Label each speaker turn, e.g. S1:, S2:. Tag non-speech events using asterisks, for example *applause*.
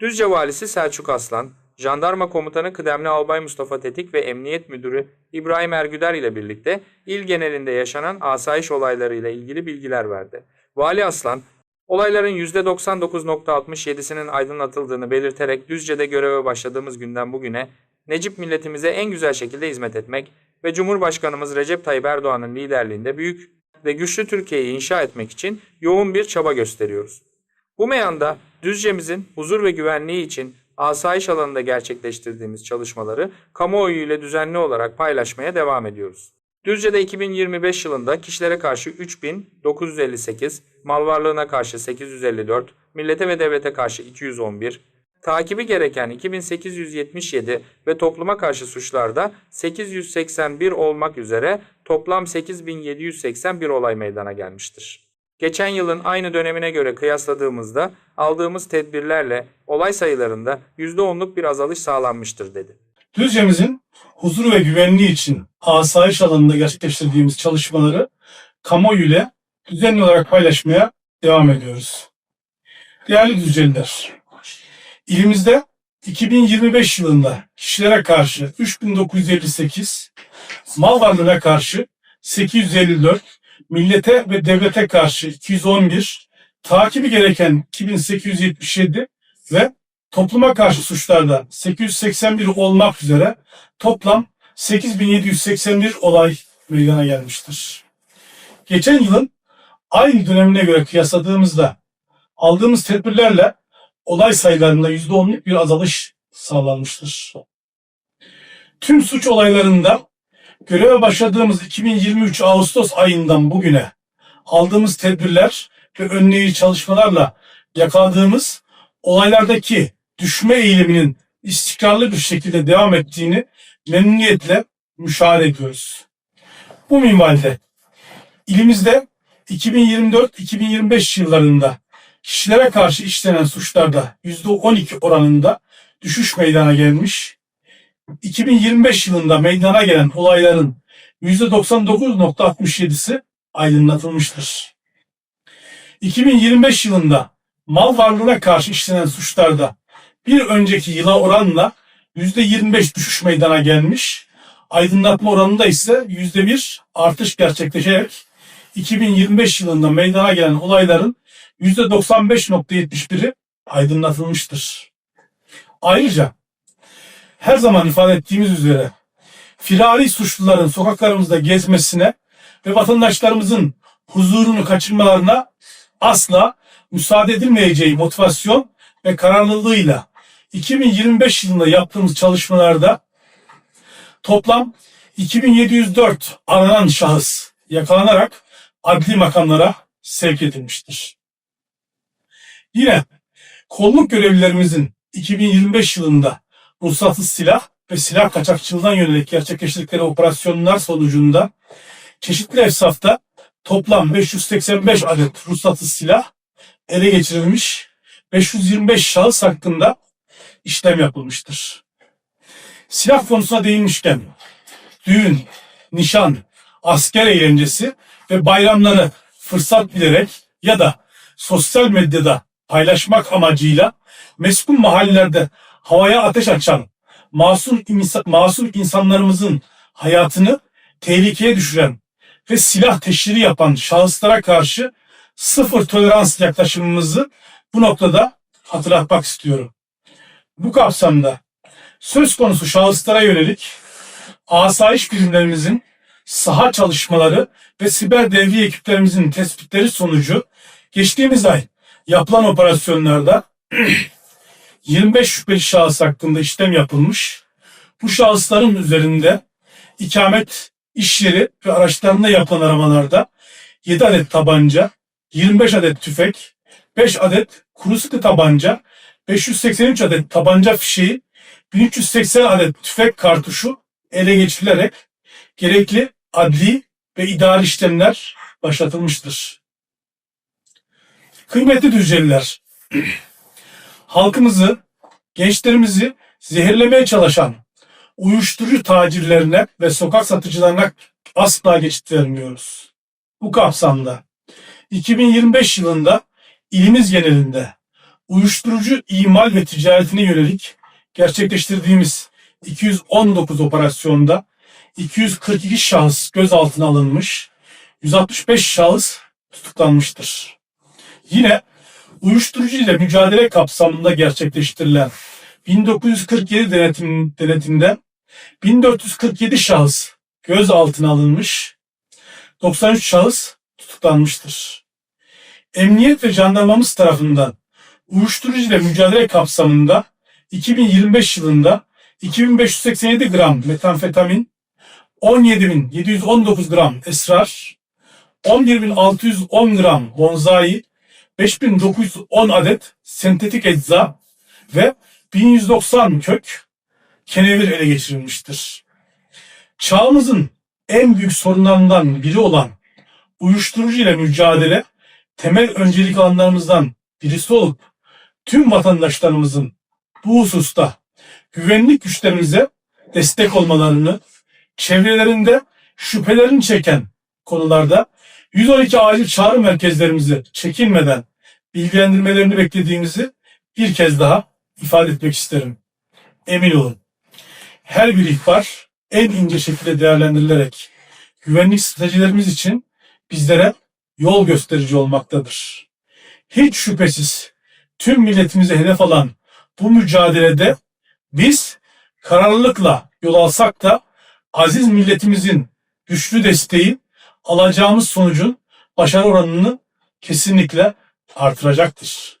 S1: Düzce Valisi Selçuk Aslan, Jandarma Komutanı Kıdemli Albay Mustafa Tetik ve Emniyet Müdürü İbrahim Ergüder ile birlikte il genelinde yaşanan asayiş olaylarıyla ilgili bilgiler verdi. Vali Aslan, olayların %99.67'sinin aydınlatıldığını belirterek Düzce'de göreve başladığımız günden bugüne Necip milletimize en güzel şekilde hizmet etmek ve Cumhurbaşkanımız Recep Tayyip Erdoğan'ın liderliğinde büyük ve güçlü Türkiye'yi inşa etmek için yoğun bir çaba gösteriyoruz. Bu meyanda Düzce'mizin huzur ve güvenliği için asayiş alanında gerçekleştirdiğimiz çalışmaları kamuoyu ile düzenli olarak paylaşmaya devam ediyoruz. Düzce'de 2025 yılında kişilere karşı 3958, mal varlığına karşı 854, millete ve devlete karşı 211, takibi gereken 2877 ve topluma karşı suçlarda 881 olmak üzere toplam 8781 olay meydana gelmiştir. Geçen yılın aynı dönemine göre kıyasladığımızda aldığımız tedbirlerle olay sayılarında %10'luk bir azalış sağlanmıştır dedi.
S2: Düzce'mizin huzur ve güvenliği için asayiş alanında gerçekleştirdiğimiz çalışmaları kamuoyu ile düzenli olarak paylaşmaya devam ediyoruz. Değerli Düzceliler, ilimizde 2025 yılında kişilere karşı 3958, mal varlığına karşı 854, millete ve devlete karşı 211, takibi gereken 2877 ve topluma karşı suçlarda 881 olmak üzere toplam 8781 olay meydana gelmiştir. Geçen yılın aynı dönemine göre kıyasladığımızda aldığımız tedbirlerle olay sayılarında %10'luk bir azalış sağlanmıştır. Tüm suç olaylarında göreve başladığımız 2023 Ağustos ayından bugüne aldığımız tedbirler ve önleyici çalışmalarla yakaladığımız olaylardaki düşme eğiliminin istikrarlı bir şekilde devam ettiğini memnuniyetle müşahede ediyoruz. Bu minvalde ilimizde 2024-2025 yıllarında kişilere karşı işlenen suçlarda %12 oranında düşüş meydana gelmiş, 2025 yılında meydana gelen olayların %99.67'si aydınlatılmıştır. 2025 yılında mal varlığına karşı işlenen suçlarda bir önceki yıla oranla %25 düşüş meydana gelmiş, aydınlatma oranında ise %1 artış gerçekleşerek 2025 yılında meydana gelen olayların %95.71'i aydınlatılmıştır. Ayrıca her zaman ifade ettiğimiz üzere firari suçluların sokaklarımızda gezmesine ve vatandaşlarımızın huzurunu kaçırmalarına asla müsaade edilmeyeceği motivasyon ve kararlılığıyla 2025 yılında yaptığımız çalışmalarda toplam 2704 aranan şahıs yakalanarak adli makamlara sevk edilmiştir. Yine kolluk görevlilerimizin 2025 yılında ruhsatsız silah ve silah kaçakçılığına yönelik gerçekleştirdikleri operasyonlar sonucunda çeşitli efsafta toplam 585 adet ruhsatsız silah ele geçirilmiş 525 şahıs hakkında işlem yapılmıştır. Silah konusuna değinmişken düğün, nişan, asker eğlencesi ve bayramları fırsat bilerek ya da sosyal medyada paylaşmak amacıyla meskun mahallelerde havaya ateş açan masum, insa- masum insanlarımızın hayatını tehlikeye düşüren ve silah teşhiri yapan şahıslara karşı sıfır tolerans yaklaşımımızı bu noktada hatırlatmak istiyorum. Bu kapsamda söz konusu şahıslara yönelik asayiş birimlerimizin saha çalışmaları ve siber devriye ekiplerimizin tespitleri sonucu geçtiğimiz ay yapılan operasyonlarda *clears throat* 25 şüpheli şahıs hakkında işlem yapılmış. Bu şahısların üzerinde ikamet, iş yeri ve araçlarında yapılan aramalarda 7 adet tabanca, 25 adet tüfek, 5 adet kuru sıkı tabanca, 583 adet tabanca fişeği, 1380 adet tüfek kartuşu ele geçirilerek gerekli adli ve idari işlemler başlatılmıştır. Kıymetli Düzceliler, halkımızı, gençlerimizi zehirlemeye çalışan uyuşturucu tacirlerine ve sokak satıcılarına asla geçit vermiyoruz. Bu kapsamda 2025 yılında ilimiz genelinde uyuşturucu imal ve ticaretine yönelik gerçekleştirdiğimiz 219 operasyonda 242 şahıs gözaltına alınmış, 165 şahıs tutuklanmıştır. Yine uyuşturucu ile mücadele kapsamında gerçekleştirilen 1947 denetim, denetimde 1447 şahıs gözaltına alınmış, 93 şahıs tutuklanmıştır. Emniyet ve jandarmamız tarafından uyuşturucu ile mücadele kapsamında 2025 yılında 2587 gram metamfetamin, 17.719 gram esrar, 11.610 gram bonzai, 5910 adet sentetik ecza ve 1190 kök kenevir ele geçirilmiştir. Çağımızın en büyük sorunlarından biri olan uyuşturucu ile mücadele temel öncelik alanlarımızdan birisi olup tüm vatandaşlarımızın bu hususta güvenlik güçlerimize destek olmalarını, çevrelerinde şüphelerini çeken konularda 112 acil çağrı merkezlerimizi çekinmeden bilgilendirmelerini beklediğimizi bir kez daha ifade etmek isterim. Emin olun. Her bir ihbar en ince şekilde değerlendirilerek güvenlik stratejilerimiz için bizlere yol gösterici olmaktadır. Hiç şüphesiz tüm milletimize hedef alan bu mücadelede biz kararlılıkla yol alsak da aziz milletimizin güçlü desteği alacağımız sonucun başarı oranını kesinlikle artıracaktır.